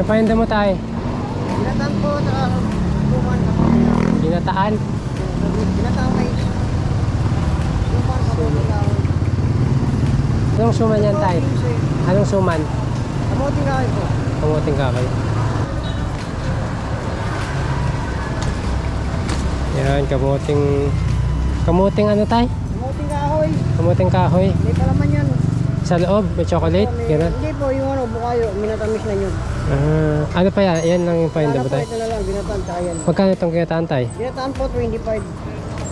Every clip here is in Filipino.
May pahinda mo tayo. Ginatan po, tuman sa pamilya. Ginataan. Ginatan kay tuman sa pamilya. Anong suman yan tayo? Anong suman? Kamuting kahoy po. Kamuting kakay. Yan, kamuting... Kamuting ano tayo? Kamuting kahoy. Kamuting kahoy. Hindi pa naman yan. Sa loob, may chocolate. May- Ganun. Hindi po, yung ano, bukayo, minatamis na yun. Ah, ano pa yan? Yan lang yung pahinda Ano mo po, tayo? ito na lang, ginatan sa yan. Magkano itong ginataan tayo? Ginatan po, 25.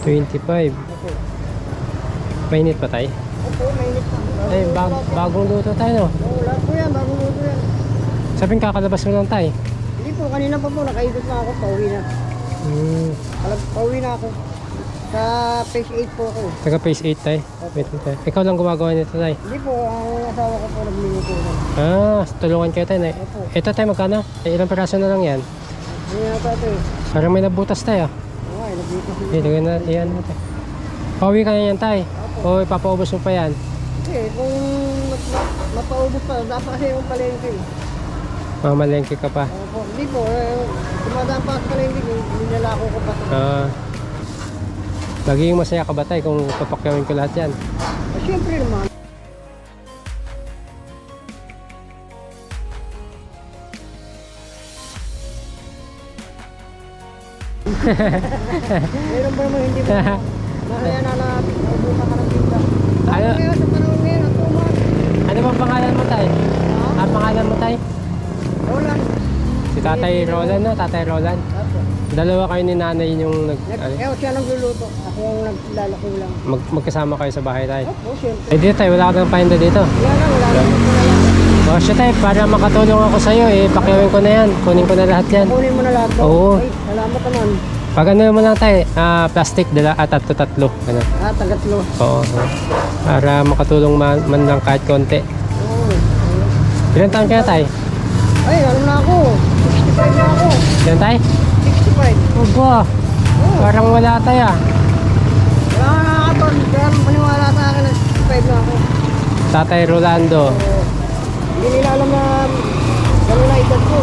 25. Opo. Mainit pa tayo? Opo, mainit pa. Ay, bag bagong luto tayo no? Oo, lahat po yan, bagong luto yan. Sabing kakalabas mo lang tayo. Hindi po, kanina pa po, nakaikot na ako, pauwi na. Hmm, Alag, pauwi na ako. Sa phase 8 po ako. taga phase 8 tayo. Wait mo tayo. Ikaw lang gumagawa nito tayo. Hindi po, ang asawa ko po nagluluto na. Ah, tulungan kayo tayo. na- Opo. Ito tayo magkano? Eh, ilang peraso na lang yan? Hindi na ito ito eh. Parang may nabutas tayo. Oo, ay, sila. Hindi, lagyan na yan. Pauwi ka na yan tayo. O ipapaubos mo pa yan. Kasi kung mapaubos pa, dapat kasi yung palengke. Mamalengke ka pa. Opo, hindi po, eh, dumadaan pa sa palengke, nilalako ko pa. Ah, magiging masaya ka ba tayo kung papakyawin ko lahat yan? Eh, Siyempre naman. Meron ba naman hindi mo masaya na natin, naubusan ka ng tinda. Ano? Ano kaya sa panahon ngayon, ang tumas? Ano bang pangalan mo tayo? Ha? Ang pangalan mo tayo? Roland. Si Tatay Roland, no? Tatay Roland. Dalawa kayo ni nanay yung nag, Nag, ano, eh, siya nagluluto. Ako ang naglalako lang. mag, magkasama kayo sa bahay tayo. Opo, siyempre. Eh dito tayo, wala ka nang pahinda dito. Wala na, wala na. Wala na. O siya tayo, para makatulong ako sa'yo, eh, pakiawin ko na yan. Kunin ko na lahat yan. Kunin mo na lahat. to. Oo. Ay, salamat naman. Pag ano mo lang tayo, ah, plastic, dala, at tatlo-tatlo. Ano. Ah, tagatlo. Oo. oo. Para makatulong man, man lang kahit konti. Oo. Ilan taon kaya tayo? Ay, ano na ako? 65 na ako. Ilan tayo? 65. Oba, Oo. parang wala tayo ah. Wala ka nakakapag. Kaya maniwala sa akin na 65 na ako. Tatay Rolando. Oo. Hindi nila alam na gano'n na edad ko.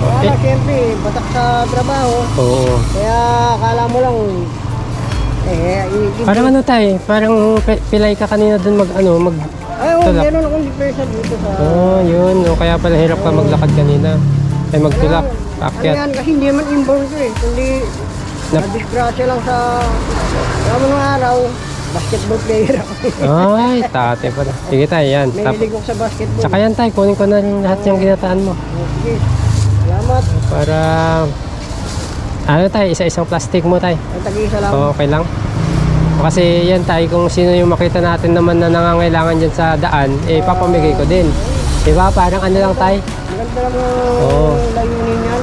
Kaya Eh, siyempre, batak sa trabaho. oo. Kaya akala mo lang, eh, Parang ano tayo, parang pi- pilay ka kanina dun mag, ano, mag, Ay, oh, tulak. meron akong depression dito sa... oh, yun, oh, kaya pala hirap ka maglakad kanina. Ay magtulak, Ano akyat. yan, kasi hindi inborn ko eh. Kundi, Nap- na-disgrasya lang sa... Kaya mo araw, basketball player ako. Ay, tate pala. Sige tayo, yan. May Tap hilig ako sa basketball. Tsaka yan tayo, kunin ko na rin lahat yung ginataan mo. Oh, sige, salamat. Para, ano tayo, isa-isang plastic mo tayo. Ang tag-iisa lang. Okay lang. Kasi yan tayo, kung sino yung makita natin naman na nangangailangan dyan sa daan, eh papamigay ko din. Diba? Parang ano lang tayo. Maganda lang Oo.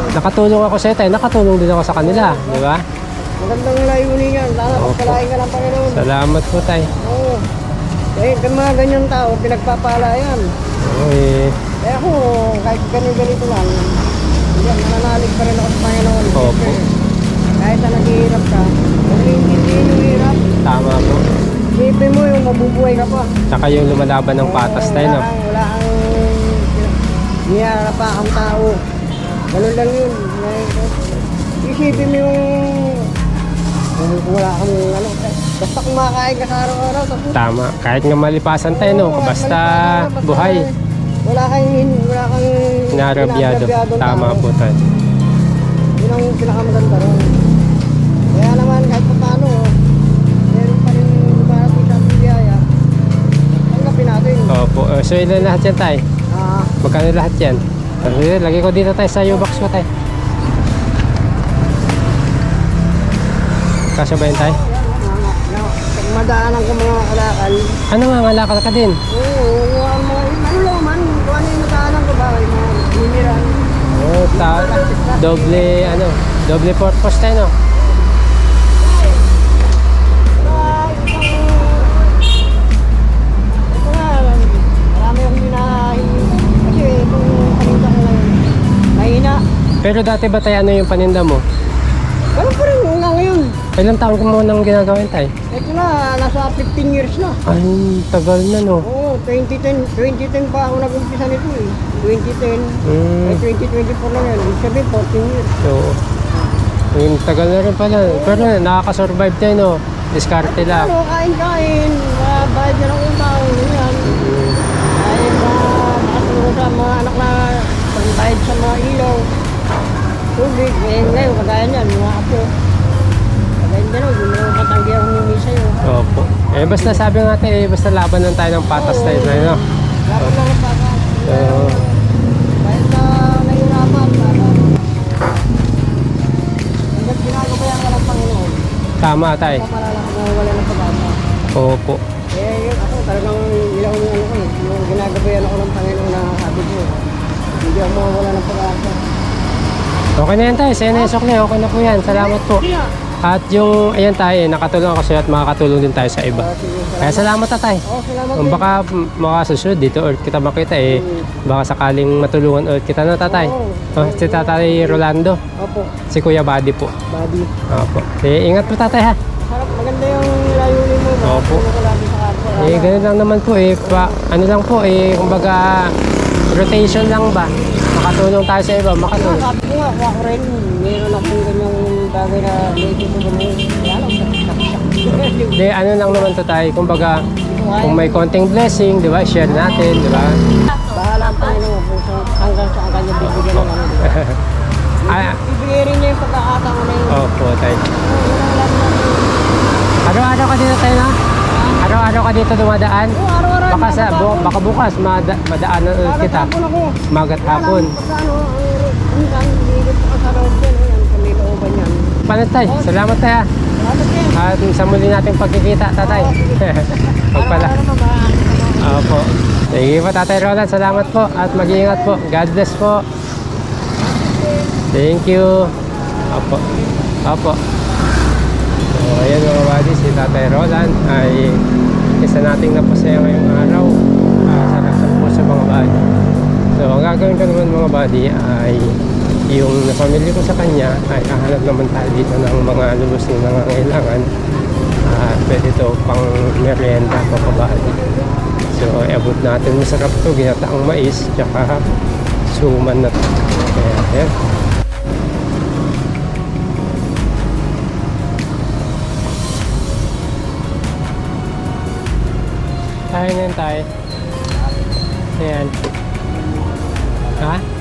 Ang. Nakatulong ako sa tayo, nakatulong din ako sa kanila. Diba? Magandang layunin yan. Sana Opo. pagpalain ka ng Panginoon. Salamat po tayo. Oo. Eh, mga ganyan tao, pinagpapala yan. Oo, eh. Eh ako, kahit ganito-ganito lang, yan, nananalig pa rin ako sa Panginoon. Opo. Kahit na naghihirap ka, hindi yung hirap, Tama po. isipin mo yung mabubuhay ka pa. Tsaka yung lumalaban ng patas tayo, no? Wala kang, wala kang niyarap pa ang tao. Ganun lang yun. Isipin mo yung kung wala kang ano, basta kumakain ka sa araw-araw, Tama. Kahit nga malipasan tayo, no? Oo, Basta malipasan ka, basta buhay. Wala kang, wala kang Narabyado. pinarabyadong Tama tao. po tayo. Yun ang pinakamaganda ron. Kaya naman kahit pa paano, meron pa rin parating sa ating biyaya. Tanggapin natin. Opo. Uh, so, ilan lahat yan tayo? Ah, Magkano lahat yan? Sige, lagay ko dito tayo sa U-box ko tayo. Kasya ba yun tayo? madaanan ko mga kalakal, Ano nga, ngalakal ka din? oo, ang mga, ano lang man, kung ano yung madaanan ko ba, mga bumiran. Oh, ta doble, ano, doble purpose tayo, no? Pero dati ba tayo ano yung paninda mo? Ganun pa rin hanggang ngayon. Ilang taon ko mo nang ginagawa yun, tay? Ito na, nasa 15 years na. Ay, tagal na, no? Oo, 2010, 2010 pa ako nag-umpisa nito eh. 2010, Mm. ay 2024 lang yan. Ibig sabihin, 14 years. So, yung tagal na rin pala. Pero nakaka-survive tayo, no? Diskarte lang. Ano, kain-kain, uh, bayad na ng utang, ganyan. Mm. Ay, ba, makatulong sa mga anak na pagbayad sa mga ilaw. Tubig, eh, ngayon, kagaya niyan, mga apo. Kagaya niyan, yun yung patanggi ang humingi sa'yo. Opo. Eh, basta sabi nga tayo, eh, basta laban lang tayo ng patas tayo tayo, no? Dapat lang ang baka. Oo. Kahit na nahihirapan, para hanggat ginagabayan ka ng Panginoon, Tama tayo. kamalala ka mawawala ng pag-asa. Opo. Eh, yun, ako talagang ilaw yung ano ko eh. Yung ginagabayan ako ng Panginoon na sabi ko, hindi ako mawawala ng pag-asa. Okay na yan tayo. Sa'yo na yung sukli. Okay na po yan. Salamat po. At yung, ayan tayo, eh, nakatulong ako sa'yo at makakatulong din tayo sa iba. Kaya salamat na tayo. Oh, salamat Kung din. baka makasusunod dito or kita makita eh, baka sakaling matulungan ulit kita na tatay. Oh, si tatay Rolando, Opo, si Kuya Buddy po. buddy. Opo. Eh, ingat po tatay ha. Sarap, maganda yung layunin mo. Opo. Ka lagi sa kapwa. Eh, ganun lang naman po eh. Pa, ano lang po eh, kumbaga rotation lang ba? Makatulong tayo sa iba, makatulong. Sabi ko rin, meron akong ganyang bagay na medyo. Kaya lang, saksak. Hindi, ano lang naman to tayo. Kumbaga, kung may konting blessing, di ba, share natin, di ba? Bahala ang Panginoon kung sa- hanggang saan kanya bibigyan ng ano. di ba? Ah, Bibigyan rin niya yung pagkakataon na yun. opo, tayo. Ang. Araw-araw ka dito tayo na? Araw-araw ka dito dumadaan? Oo, araw-araw. Baka sa bu- hapon. baka bukas mada- madaanan ulit kita. hapon ako. Magat Kaya lang, hapon. pagka ano, ang- minsan, hindi ko sa loob yan. Ayan, sa may looban yan. Panatay, salamat tayo. Salamat din. At sa muli nating pagkikita, tatay. Pagpala. Opo. Sige po, tatay Roland. Salamat po. At mag-iingat po. God bless po. Thank you. Opo. Opo. So, ayan mga buddy, si Tatay Roland ay isa nating napasaya ngayong araw uh, sa rasal po sa mga buddy. So, ang gagawin ko naman mga buddy ay yung pamilya ko sa kanya ay hahanap naman tayo dito ng mga lubos na nangangailangan at pwede to pang merienda pa kabady. So, abot natin masarap to, ginataang mais, tsaka suman na. Kaya, ayan. Tayo na yun tayo. Ayan. Ha?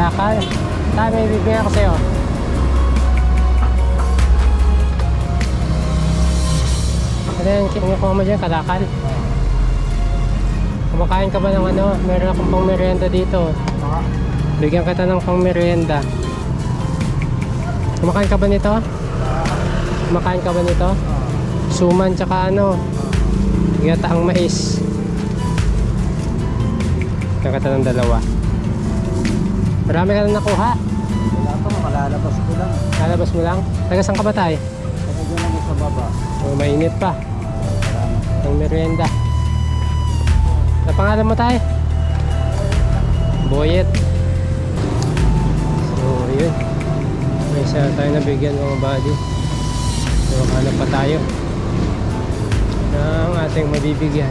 Kalakal. Tayo, may bibigyan ako sa'yo. Ano yan, kinukuha mo dyan, kalakal? Kumakain ka ba ng ano? Meron akong pang merienda dito. Bigyan kita ng pang merienda. Kumakain ka ba nito? Kumakain ka ba nito? Suman tsaka ano? Ginataang mais. Bigyan kita ng dalawa. Marami ka na nakuha. Wala pa, malalabas ko lang. Lalabas mo lang. Taga saan ka ba tayo? Kasi dyan ako sa baba. Oh, mainit pa. Ang merienda. Sa pangalan mo tayo? Boyet. So, yun. May isa tayo nabigyan mga buddy. So, hanap pa tayo ng ating mabibigyan.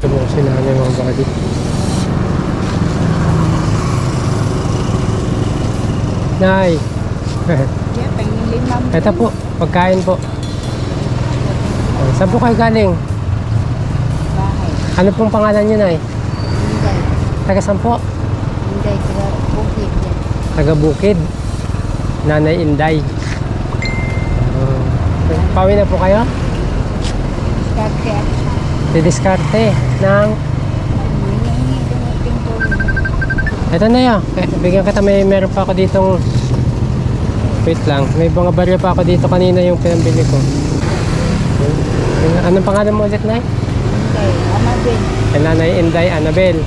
Ito mo si nanay mga buddy. Nay! Yeah, Ito po, pagkain po. Oh, Saan po kayo galing? bahay. Ano pong pangalan niyo, Nay? Hindi, Taga saan po? hindi, kaya bukid. Taga Bukid. Nanay Inday. Oh. Pawi na po kayo? At Didiskarte ng... Ito na yun. Eh, Bigyan kita, may meron pa ako ditong... Wait lang. May mga barya pa ako dito kanina yung pinambili ko. Anong pangalan mo ulit, ama din. Kay Nanay Inday Annabel.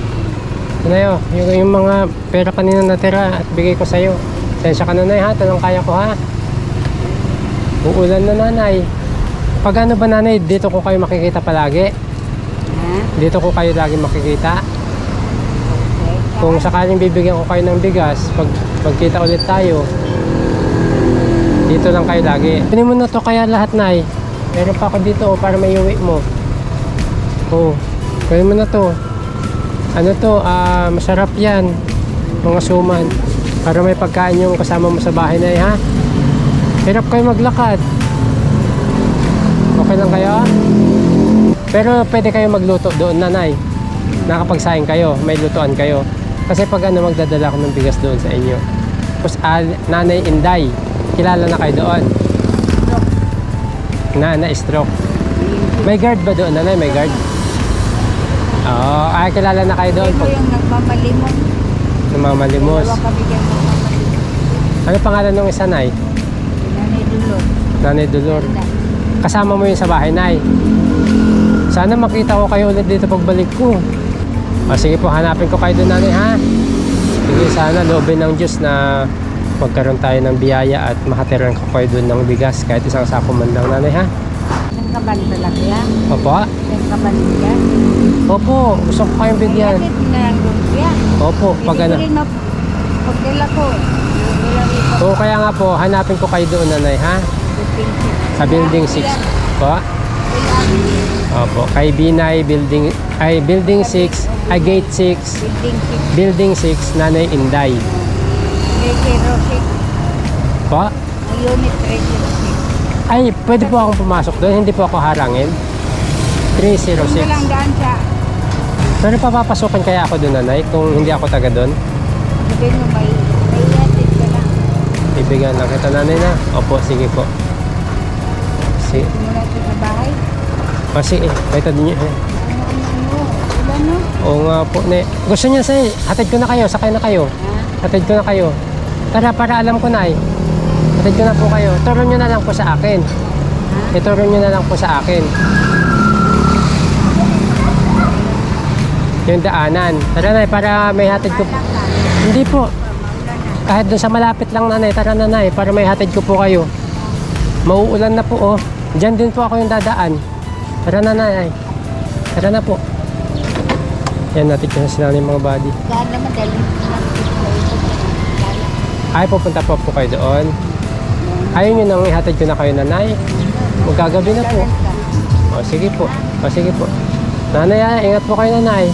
Ito na yun. Yung, yung mga pera kanina natira at bigay ko sa'yo. Sensya ka na, Nay, ha? Lang kaya ko, ha? Uulan na nanay. Pag ano ba nanay, dito ko kayo makikita palagi? Dito ko kayo lagi makikita? Kung sakaling bibigyan ko kayo ng bigas, pag magkita ulit tayo, dito lang kayo lagi. Kunin mo na to kaya lahat, Nay. Meron pa ako dito oh, para may uwi mo. Oh, kunin mo na to. Ano to, ah, masarap yan. Mga suman. Para may pagkain yung kasama mo sa bahay na ha. Hirap kayo maglakad. Okay lang kayo? Pero pwede kayo magluto doon, nanay nakapagsaing kayo, may lutuan kayo. Kasi pag ano, magdadala ko ng bigas doon sa inyo. Tapos ah, Nanay Inday, kilala na kayo doon. Na, na stroke. May guard ba doon, nanay? May guard? Oo, ah, kilala na kayo doon Ito yung nagmamalimon. namamalimos. Dalawa kami nagmamalimon. Ano pangalan ng isa, nay? Nanay Dulot. Nanay Dolor. Kasama mo yun sa bahay, nay. Sana makita ko kayo ulit dito pagbalik ko. O sige po, hanapin ko kayo doon, nanay, ha? Sige, sana loobin ng Diyos na magkaroon tayo ng biyaya at makatiran ko kayo doon ng bigas kahit isang sako man lang, nanay, ha? Ang kaban talaga yan. Opo? Ang kaban. Opo, gusto ko kayong bigyan. Ay. Opo, pag ano. Pag kila ko. Oo, kaya nga po, hanapin ko kayo doon, nanay, ha? Sa building 6. Po? Opo, kay Binay, building, ay, building 6, ay, gate 6, Building 6. building 6, Nanay Inday. May 06. Po? Unit 306. Ay, pwede po akong pumasok doon, hindi po ako harangin. Kung 306. walang daan siya. Pero papapasukin kaya ako doon, nanay, kung hindi ako taga doon. Sabi mo may may yatid ka lang. Ibigyan lang kita, nanay na. Opo, sige po. Sige. Mula ito sa bahay. Niyo. eh. Ano, ano, ano. Wala no? Oo nga po, ne. Gusto niya, say, hatid ko na kayo, sakay na kayo. Ha? Hatid ko na kayo. Tara, para alam ko na eh. Hatid ko na po kayo. Turo nyo na lang po sa akin. Ha? Ituro nyo na lang po sa akin. Yung daanan. Tara na, para may hatid ko. Hindi po. Na. Kahit doon sa malapit lang nanay. Tara nanay, para may hatid ko po kayo. Mauulan na po oh. Diyan din po ako yung dadaan. Tara nanay. Tara na po. Yan, natin ko na sila ng mga body. Gaan naman dahil Ay, pupunta po po kayo doon. Ayaw nyo nang ihatid ko na kayo nanay. Magkagabi na po. O sige po. O sige po. Nanay, ah, ingat po kayo nanay.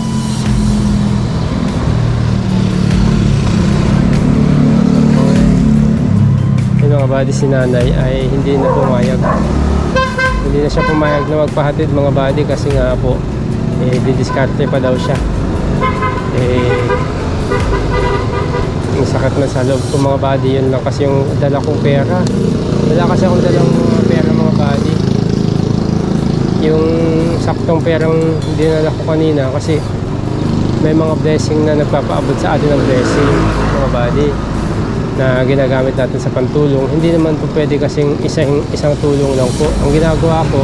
Mga body si nanay ay hindi na pumayag. Hindi na siya pumayag na magpahatid mga body kasi nga po eh, didiskarte pa daw siya. Eh, yung sakit na sa loob ko mga body yun lang kasi yung dala kong pera. Wala kasi akong dalang pera mga body yung saktong perang dinala ko kanina kasi may mga blessing na nagpapaabot sa atin ng blessing mga body na ginagamit natin sa pantulong hindi naman po pwede kasing isang, isang tulong lang po ang ginagawa ko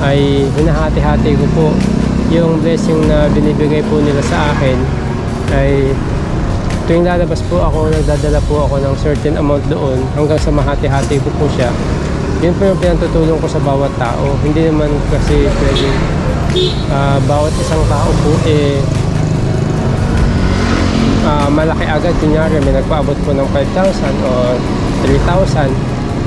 ay hinahati-hati ko po yung blessing na binibigay po nila sa akin ay tuwing lalabas po ako nagdadala po ako ng certain amount doon hanggang sa mahati-hati ko po siya yun po yung pinatutulong ko sa bawat tao. Hindi naman kasi pwede ah, bawat isang tao po eh malaki agad. Kunyari may nagpaabot po ng 5,000 o 3,000.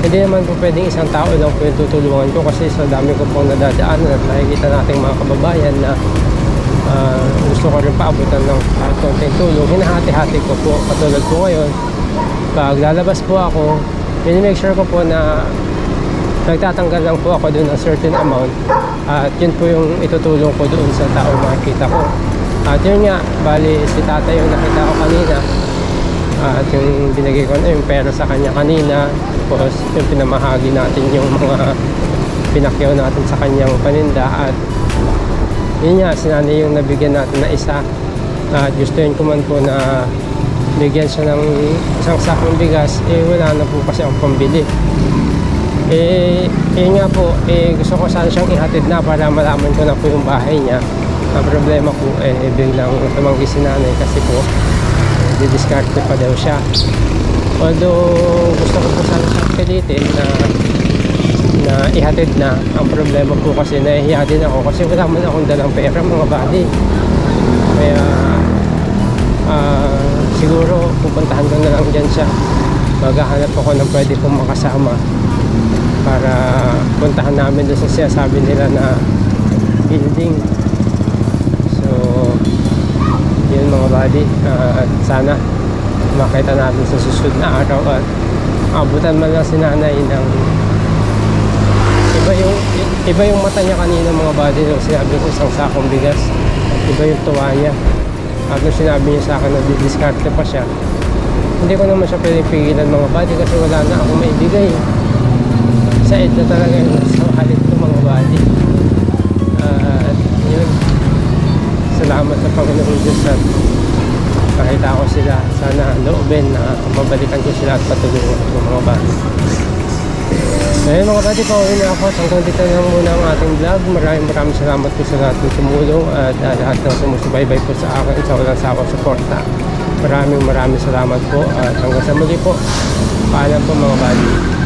Hindi naman po pwedeng isang tao lang po yung tutulungan ko kasi sa dami ko pong nadadaanan at nakikita nating mga kababayan na ah, gusto ko rin paabutan ng konting tulong. Hinahati-hati ko po. Katulad po ngayon, pag lalabas po ako, make sure ko po na nagtatanggal lang po ako doon ng certain amount at yun po yung itutulong ko doon sa taong makikita ko at yun nga, bali si tatay yung nakita ko kanina. At yung binigay ko na yung pera sa kanya kanina. Tapos yung pinamahagi natin yung mga pinakyaw natin sa kanyang paninda. At yun nga, sinanay yung nabigyan natin na isa. At gustuin ko man po na bigyan siya ng isang sakong bigas. Eh wala na po kasi ang pambili. Eh, eh nga po, eh, gusto ko sana siyang ihatid na para malaman ko na po yung bahay niya. Ang problema po, eh, biglang tumanggi si nanay kasi po, didiskarte pa daw siya. Although, gusto ko po sana siyang pilitin na na ihatid na. Ang problema po kasi nahihiya din ako kasi wala man akong dalang pera mga buddy. Kaya ah, siguro pupuntahan ko na lang dyan siya. Maghahanap ako ng pwede kong makasama para puntahan namin doon sa sinasabi nila na building. Mga buddy. At sana makita natin sa susunod na araw at abutan man lang si nanay ng iba yung iba yung mata niya kanina mga buddy nung sinabi ko isang sakong bigas. Iba yung tuwa niya. At nung sinabi niya sa akin na didiskarte pa siya. Hindi ko naman siya pwedeng pigilan mga buddy kasi wala na akong maibigay. Sa ed na talaga yung sa halit ko mga buddy salamat sa Panginoon Diyos at nakita ko sila sana loobin na mabalikan ko sila at patulungan ko mga buddy Ayun mga buddy, pauwi na ako. Hanggang dito na muna ang ating vlog. Maraming maraming salamat po sa lahat ng tumulong at uh, lahat ng sumusubaybay po sa akin sa walang sakong suporta. Maraming maraming salamat po at hanggang sa muli po. Paalam po mga buddy.